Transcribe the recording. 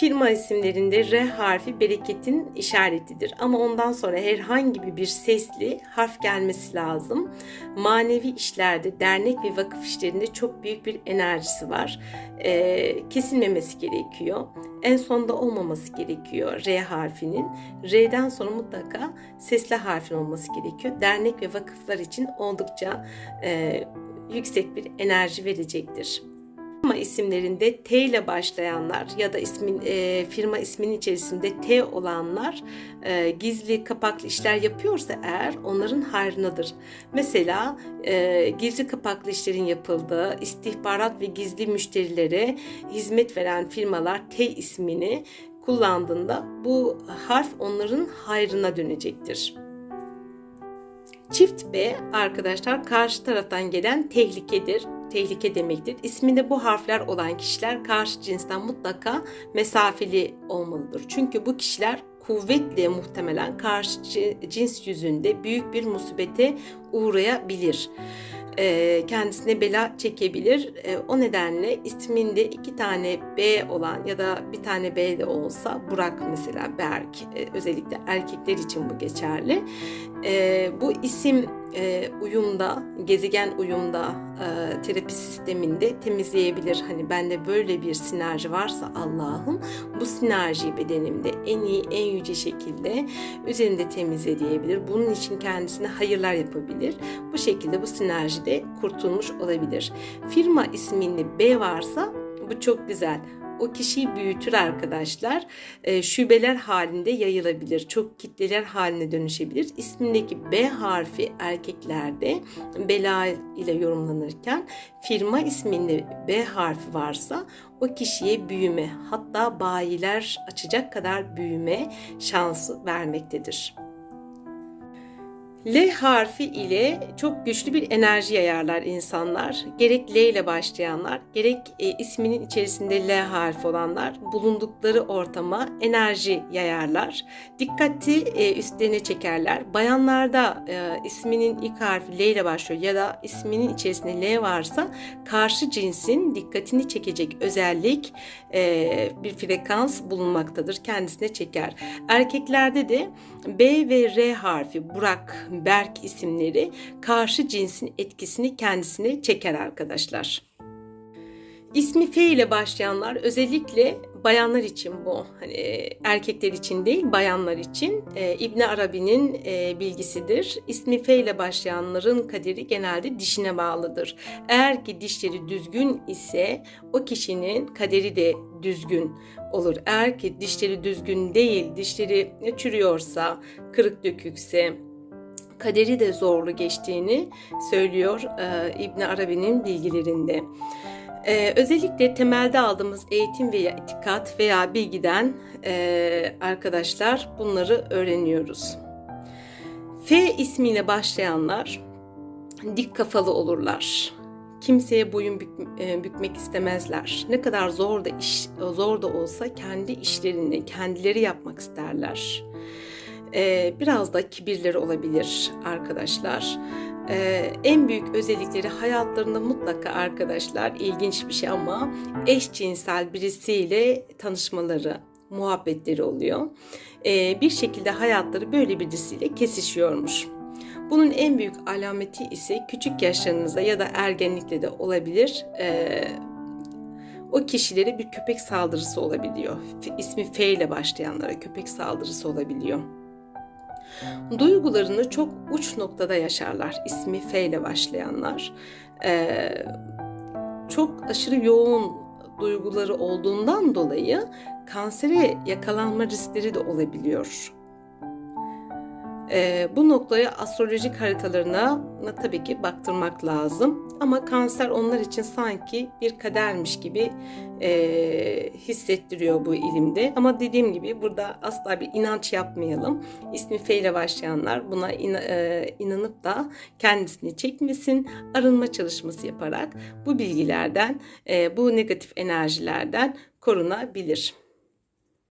Firma isimlerinde R harfi bereketin işaretidir ama ondan sonra herhangi bir sesli harf gelmesi lazım. Manevi işlerde, dernek ve vakıf işlerinde çok büyük bir enerjisi var. Ee, kesilmemesi gerekiyor. En sonda olmaması gerekiyor R harfinin. R'den sonra mutlaka sesli harfin olması gerekiyor. Dernek ve vakıflar için oldukça e, yüksek bir enerji verecektir. Firma isimlerinde T ile başlayanlar ya da ismin e, firma isminin içerisinde T olanlar e, gizli kapaklı işler yapıyorsa eğer onların hayrınadır. Mesela e, gizli kapaklı işlerin yapıldığı istihbarat ve gizli müşterilere hizmet veren firmalar T ismini kullandığında bu harf onların hayrına dönecektir. Çift B arkadaşlar karşı taraftan gelen tehlikedir. Tehlike demektir. İsminde bu harfler olan kişiler karşı cinsten mutlaka mesafeli olmalıdır. Çünkü bu kişiler kuvvetle muhtemelen karşı cins yüzünde büyük bir musibete uğrayabilir. E, kendisine bela çekebilir. E, o nedenle isminde iki tane B olan ya da bir tane B de olsa Burak mesela Berk e, özellikle erkekler için bu geçerli. Bu isim uyumda, gezegen uyumda terapi sisteminde temizleyebilir. Hani bende böyle bir sinerji varsa Allah'ım bu sinerjiyi bedenimde en iyi, en yüce şekilde üzerinde temizleyebilir. Bunun için kendisine hayırlar yapabilir. Bu şekilde bu sinerjide de kurtulmuş olabilir. Firma isminde B varsa bu çok güzel. O kişiyi büyütür arkadaşlar. E, şubeler halinde yayılabilir. Çok kitleler haline dönüşebilir. İsmindeki B harfi erkeklerde bela ile yorumlanırken firma isminde B harfi varsa o kişiye büyüme hatta bayiler açacak kadar büyüme şansı vermektedir. L harfi ile çok güçlü bir enerji yayarlar insanlar. Gerek L ile başlayanlar, gerek e, isminin içerisinde L harfi olanlar bulundukları ortama enerji yayarlar. Dikkati e, üstlerine çekerler. Bayanlarda e, isminin ilk harfi L ile başlıyor ya da isminin içerisinde L varsa karşı cinsin dikkatini çekecek özellik e, bir frekans bulunmaktadır. Kendisine çeker. Erkeklerde de B ve R harfi Burak Berk isimleri karşı cinsin etkisini kendisine çeker arkadaşlar. İsmi F ile başlayanlar özellikle bayanlar için bu. Hani erkekler için değil, bayanlar için. E, İbn Arabi'nin e, bilgisidir. İsmi F ile başlayanların kaderi genelde dişine bağlıdır. Eğer ki dişleri düzgün ise o kişinin kaderi de düzgün olur. Eğer ki dişleri düzgün değil, dişleri çürüyorsa, kırık dökükse, kaderi de zorlu geçtiğini söylüyor e, İbn Arabi'nin bilgilerinde. Ee, özellikle temelde aldığımız eğitim veya itikat veya bilgiden e, arkadaşlar bunları öğreniyoruz. F ismiyle başlayanlar dik kafalı olurlar. Kimseye boyun bük, e, bükmek istemezler. Ne kadar zor da iş zor da olsa kendi işlerini kendileri yapmak isterler. Ee, biraz da kibirleri olabilir arkadaşlar. Ee, en büyük özellikleri hayatlarında mutlaka arkadaşlar ilginç bir şey ama eşcinsel birisiyle tanışmaları, muhabbetleri oluyor. Ee, bir şekilde hayatları böyle birisiyle kesişiyormuş. Bunun en büyük alameti ise küçük yaşlarınızda ya da ergenlikte de olabilir. Ee, o kişilere bir köpek saldırısı olabiliyor. İsmi F ile başlayanlara köpek saldırısı olabiliyor. Duygularını çok uç noktada yaşarlar. İsmi F ile başlayanlar. Ee, çok aşırı yoğun duyguları olduğundan dolayı kansere yakalanma riskleri de olabiliyor. E, bu noktaya astrolojik haritalarına tabii ki baktırmak lazım. Ama kanser onlar için sanki bir kadermiş gibi e, hissettiriyor bu ilimde. Ama dediğim gibi burada asla bir inanç yapmayalım. İsmi F ile başlayanlar buna in, e, inanıp da kendisini çekmesin. Arınma çalışması yaparak bu bilgilerden, e, bu negatif enerjilerden korunabilir.